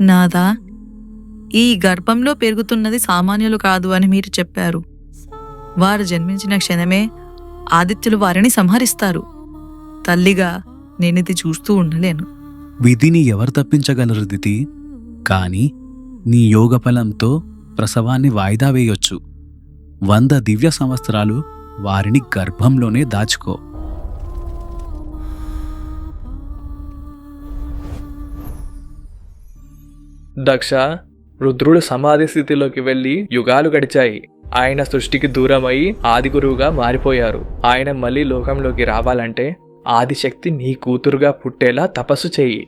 నాదా ఈ గర్భంలో పెరుగుతున్నది సామాన్యులు కాదు అని మీరు చెప్పారు. వారు జన్మించిన క్షణమే ఆదిత్యులు వారిని సంహరిస్తారు. తల్లిగా నేనిది చూస్తూ ఉండలేను. విధిని ఎవరు తప్పించగలరు దితి? కాని నీ యోగ ఫలంతో ప్రసవాన్ని వాయిదా వేయొచ్చు. వంద దివ్య సంవత్సరాలు వారిని గర్భంలోనే దాచుకో. దక్ష రుద్రుడు సమాధి స్థితిలోకి వెళ్ళి యుగాలు గడిచాయి. ఆయన సృష్టికి దూరమై ఆదిగురువుగా మారిపోయారు. ఆయన మళ్ళీ లోకంలోకి రావాలంటే ఆదిశక్తి నీ కూతురుగా పుట్టేలా తపస్సు చెయ్యి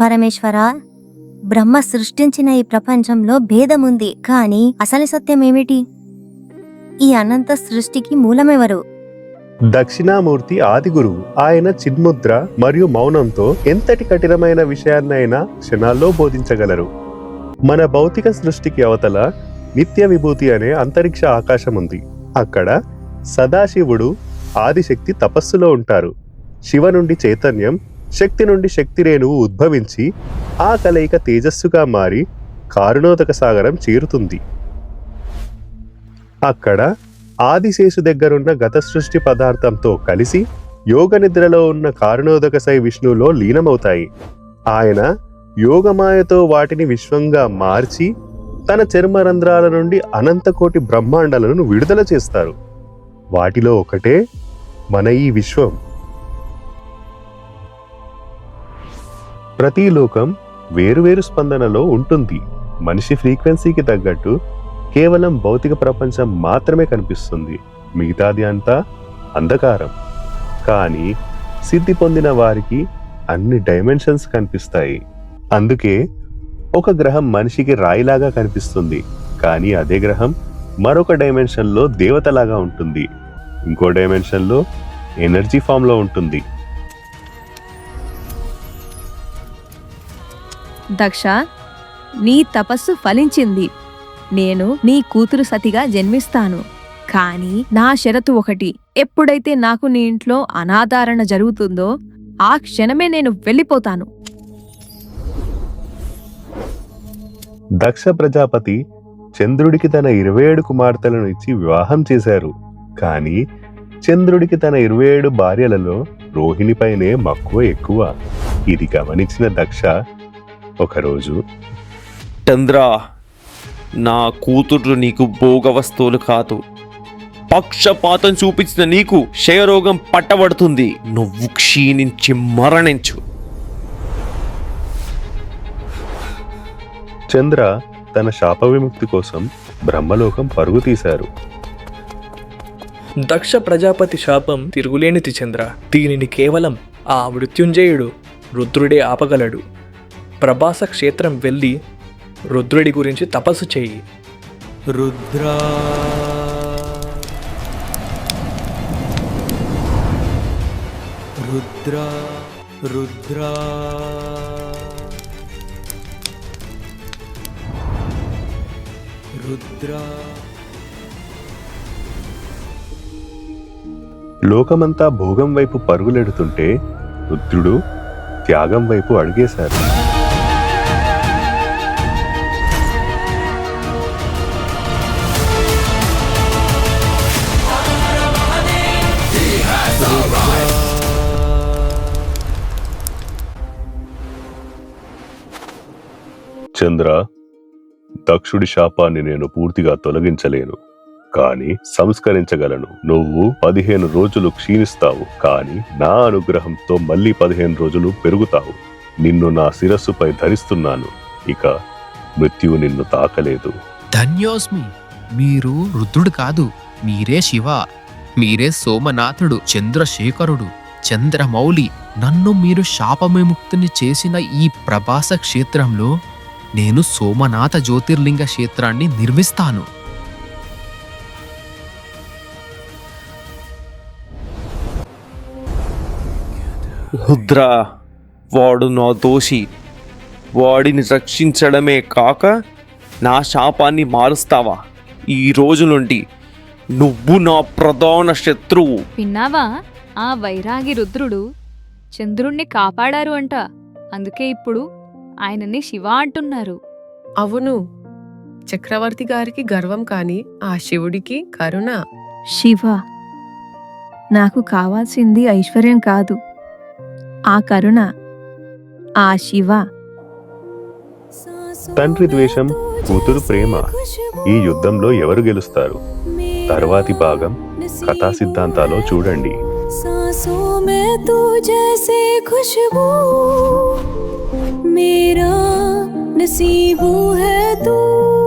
పరమేశ్వర బ్రహ్మ సృష్టించిన ఈ ప్రపంచంలో భేదముంది కానీ అసలు సత్యమేమిటి? ఈ అనంత సృష్టికి మూలమెవరు? దక్షిణామూర్తి ఆది గురువు ఆయన చిన్ముద్ర మరియు మౌనంతో ఎంతటి కఠినమైన విషయాన్నైనా క్షణాల్లో బోధించగలరు. మన భౌతిక సృష్టికి అవతల నిత్య విభూతి అనే అంతరిక్ష ఆకాశం ఉంది అక్కడ సదాశివుడు ఆదిశక్తి తపస్సులో ఉంటారు. శివ నుండి చైతన్యం శక్తి నుండి శక్తి రేణువు ఉద్భవించి ఆ కలయిక తేజస్సుగా మారి కారుణోదక సాగరం చేరుతుంది. అక్కడ ఆదిశేషు దగ్గరున్న గత సృష్టి పదార్థంతో కలిసి యోగ నిద్రలో ఉన్న కారుణోదక సై విష్ణువులో లీనమవుతాయి. ఆయన యోగమాయతో వాటిని విశ్వంగా మార్చి తన చర్మరంధ్రాల నుండి అనంతకోటి బ్రహ్మాండాలను విడుదల చేస్తారు. వాటిలో ఒకటే మన ఈ విశ్వం. ప్రతి లోకం వేరువేరు స్పందనలో ఉంటుంది. మనిషి ఫ్రీక్వెన్సీకి తగ్గట్టు కేవలం భౌతిక ప్రపంచం మాత్రమే కనిపిస్తుంది. మిగతాది అంతా అంధకారం. కానీ సిద్ధి పొందిన వారికి అన్ని డైమెన్షన్స్ కనిపిస్తాయి. అందుకే ఒక గ్రహం మనిషికి రాయిలాగా కనిపిస్తుంది. కానీ అదే గ్రహం మరొక డైమెన్షన్లో దేవతలాగా ఉంటుంది. ఇంకో డైమెన్షన్లో ఎనర్జీ ఫామ్లో ఉంటుంది. దక్ష నీ తపస్సు ఫలించింది. నేను నీ కూతురు సతిగా జన్మిస్తాను. కానీ నా షరతు ఒకటి. ఎప్పుడైతే నాకు నీ ఇంట్లో అనాధారణ జరుగుతుందో ఆ క్షణమే నేను వెళ్ళిపోతాను. దక్ష ప్రజాపతి చంద్రుడికి తన ఇరవై ఏడు కుమార్తెలను ఇచ్చి వివాహం చేశారు. కానీ చంద్రుడికి తన ఇరవై ఏడు భార్యలలో రోహిణిపైనే మక్కువ ఎక్కువ. ఇది గమనించిన దక్ష ఒకరోజు చంద్ర నా కూతురు నీకు భోగ వస్తువులు కాదు. పక్షపాతం చూపించిన నీకు క్షయరోగం పట్టబడుతుంది. నువ్వు క్షీణించి మరణించు. చంద్ర తన శాప విముక్తి కోసం బ్రహ్మలోకం పరుగు తీశారు. దక్ష ప్రజాపతి శాపం తిరుగులేనిది చంద్ర. దీనిని కేవలం ఆ మృత్యుంజయుడు రుద్రుడే ఆపగలడు. ప్రభాస క్షేత్రం వెళ్ళి రుద్రుడి గురించి తపస్సు చెయ్యి రుద్రా. రుద్రా రుద్రా. రుద్రా. లోకమంతా భోగం వైపు పరుగులెడుతుంటే రుద్రుడు త్యాగం వైపు అడుగేశారు. చంద్ర దక్షుడి శాపాన్ని నేను పూర్తిగా తొలగించలేను కానీ సంస్కరించగలను. నువ్వు పదిహేను రోజులు క్షీణిస్తావు కానీ నా అనుగ్రహంతో మళ్ళీ పదిహేను రోజులు పెరుగుతావు. నిన్ను నా శిరస్సుపై ధరిస్తున్నాను ఇక మృత్యువు నిన్ను తాకలేదు. ధన్యోస్మి మీరు రుద్రుడు కాదు మీరే శివ మీరే సోమనాథుడు చంద్రశేఖరుడు చంద్రమౌళి. నన్ను మీరు శాపవిముక్తిని చేసిన ఈ ప్రభాస క్షేత్రంలో నేను సోమనాథ జ్యోతిర్లింగ క్షేత్రాన్ని నిర్మిస్తాను. రుద్ర వాడు నా దోషి. వాడిని రక్షించడమే కాక నా శాపాన్ని మారుస్తావా? ఈ రోజు నుండి నువ్వు నా ప్రధాన శత్రువు. విన్నావా? ఆ వైరాగి రుద్రుడు చంద్రుణ్ణి కాపాడారు అంట. అందుకే ఇప్పుడు ఆయనని శివ అంటున్నారు అవును చక్రవర్తి గారికి గర్వం కాని ఆ శివుడికి కరుణ శివ నాకు కావాల్సింది ఐశ్వర్యం కాదు ఆ కరుణ ఆ శివ తండ్రి ద్వేషం కూతురు ప్రేమ ఈ యుద్ధంలో ఎవరు గెలుస్తారు తర్వాతి భాగం కథా సిద్ధాంతాలో చూడండి सांसों में तू जैसे खुशबू मेरा नसीबू है तू।